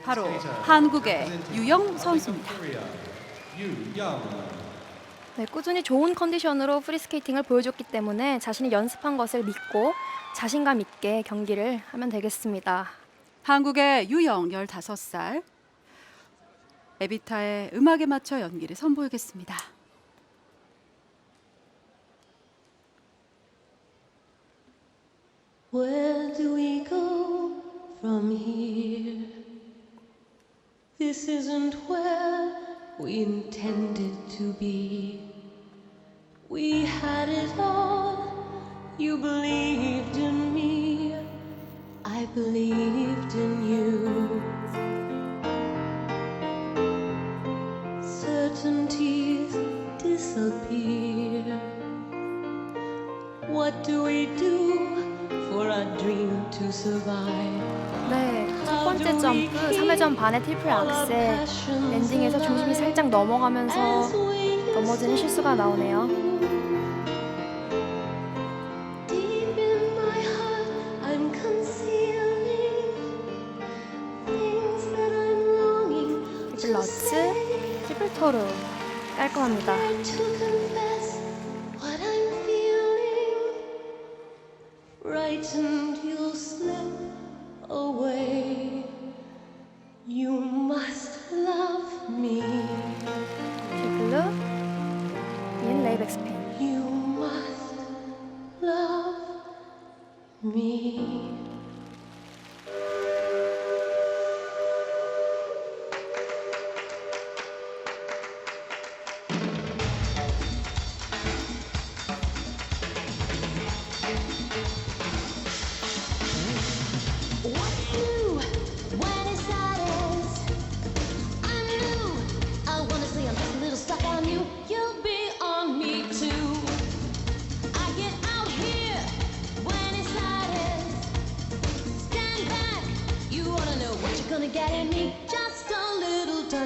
바로 한국의 유영 선수입니다. 네, 꾸준히 좋은 컨디션으로 프리스케이팅을 보여줬기 때문에 자신이 연습한 것을 믿고 자신감 있게 경기를 하면 되겠습니다. 한국의 유영 15살 에비타의 음악에 맞춰 연기를 선보이겠습니다. Where do we go from here? This isn't where we intended to be. We had it all. You believed in me. I believed in you. Certainties disappear. What do we do for our dream to survive? 네, 첫 번째 점프 3회전 반의 트리플 악셀 랜딩에서 중심이 살짝 넘어가면서 넘어지는 실수가 나오네요. 트리플 러츠, 트리플 토르 깔끔합니다. feeling. Frightened you'll slip away.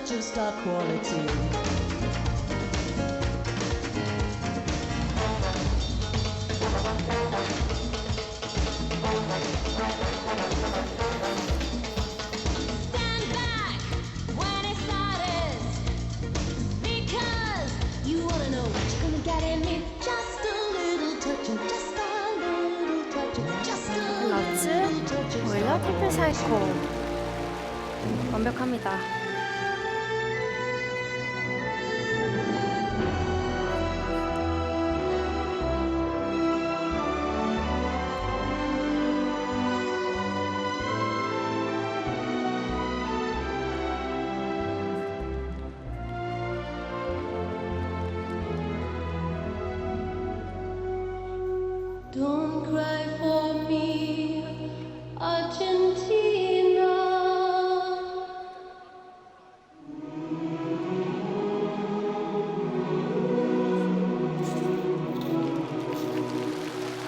Just a 러츠, little touch of 오일러 트리플 사이코. 완벽합니다.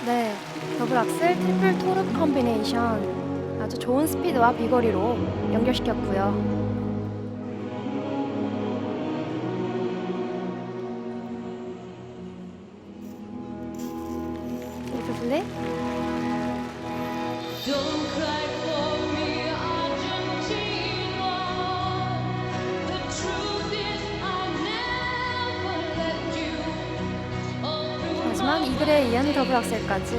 네, 더블 악셀 트리플 토르 컨비네이션 아주 좋은 스피드와 비거리로 연결시켰고요. Through 마지막 이글에 이은 더블 악셀까지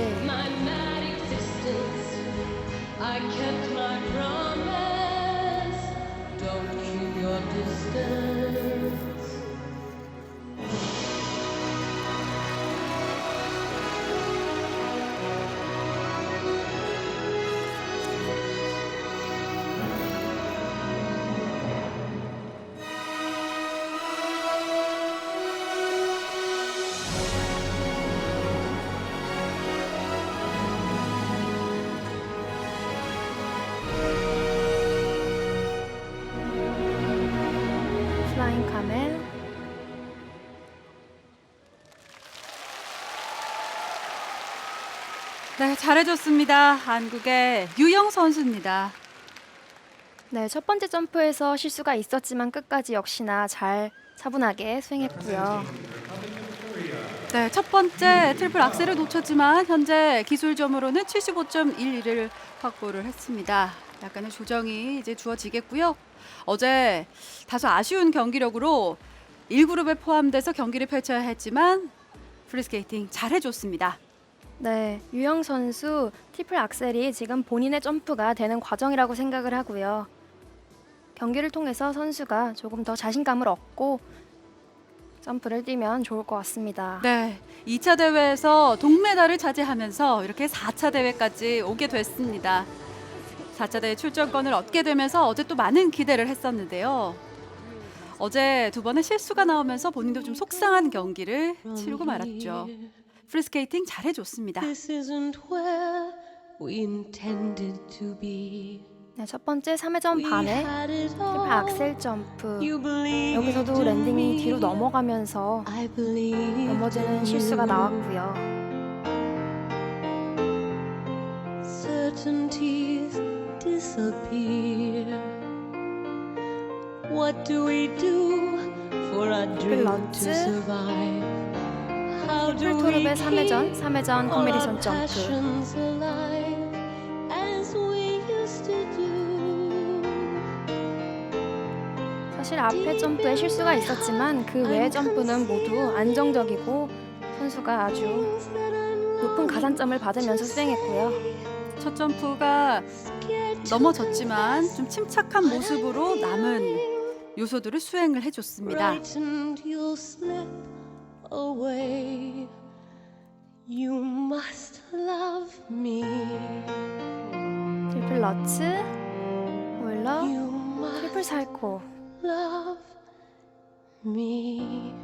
네, 잘해줬습니다. 한국의 유영 선수입니다. 네, 첫 번째 점프에서 실수가 있었지만 끝까지 역시나 잘 차분하게 수행했고요. 네, 첫 번째 트리플 악셀을 놓쳤지만 현재 기술점으로는 75.11을 확보를 했습니다. 약간의 조정이 이제 주어지겠고요. 어제 다소 아쉬운 경기력으로 1그룹에 포함돼서 경기를 펼쳐야 했지만 프리스케이팅 잘해줬습니다. 네, 유영 선수 트리플 악셀이 지금 본인의 점프가 되는 과정이라고 생각을 하고요. 경기를 통해서 선수가 조금 더 자신감을 얻고 점프를 뛰면 좋을 것 같습니다. 네, 2차 대회에서 동메달을 차지하면서 이렇게 4차 대회까지 오게 됐습니다. 4차 대회 출전권을 얻게 되면서 어제 또 많은 기대를 했었는데요. 어제 두 번의 실수가 나오면서 본인도 좀 속상한 경기를 치르고 말았죠. 프리스케이팅 잘해줬습니다. This isn't where we intended to be. 네, 첫 번째 3회전 We 반에 had it 트리플 all. 악셀 점프. 여기서도 in 랜딩이. 뒤로 넘어가면서 넘어지는 in 실수가. 나왔고요. Certainties disappear. What do we do for our dream to 런츠. survive? How do 트리플 we 토르의 3회전, keep 3회전 all our 콤비네이션 점프. passions alive as we used to do? 사실 앞에 점프에 실수가 있었지만 그 외의 점프는 모두 안정적이고 선수가 아주 높은 가산점을 받으면서 수행했고요. 첫 점프가 넘어졌지만 좀 침착한 모습으로 남은 요소들을 수행을 해줬습니다. Frightened you'll slip away. You must love me. 트리플 러츠, 오일러, You must 트리플 살코. love me.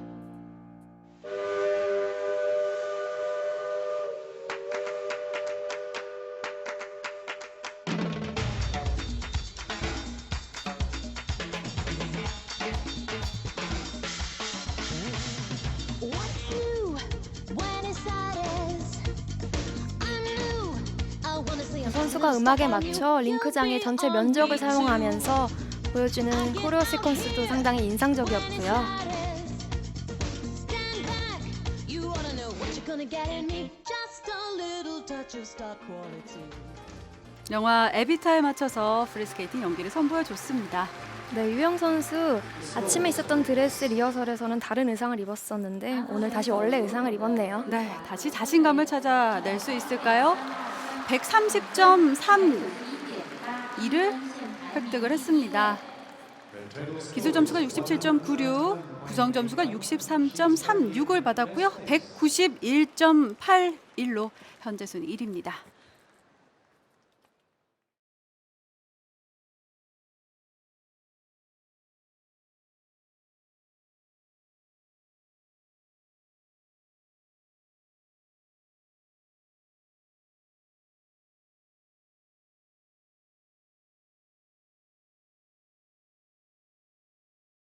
선수가 음악에 맞춰 링크장의 전체 면적을 사용하면서 보여주는 코리오 시퀀스도 상당히 인상적이었고요. 영화 에비타에 맞춰서 프리스케이팅 연기를 선보여 줬습니다. 네, 유영 선수 아침에 있었던 드레스 리허설에서는 다른 의상을 입었었는데 오늘 다시 원래 의상을 입었네요. 네, 다시 자신감을 찾아낼 수 있을까요? 130.32를 획득을 했습니다. 기술 점수가 67.96, 구성 점수가 63.36을 받았고요. 191.81로 현재 순위 1위입니다.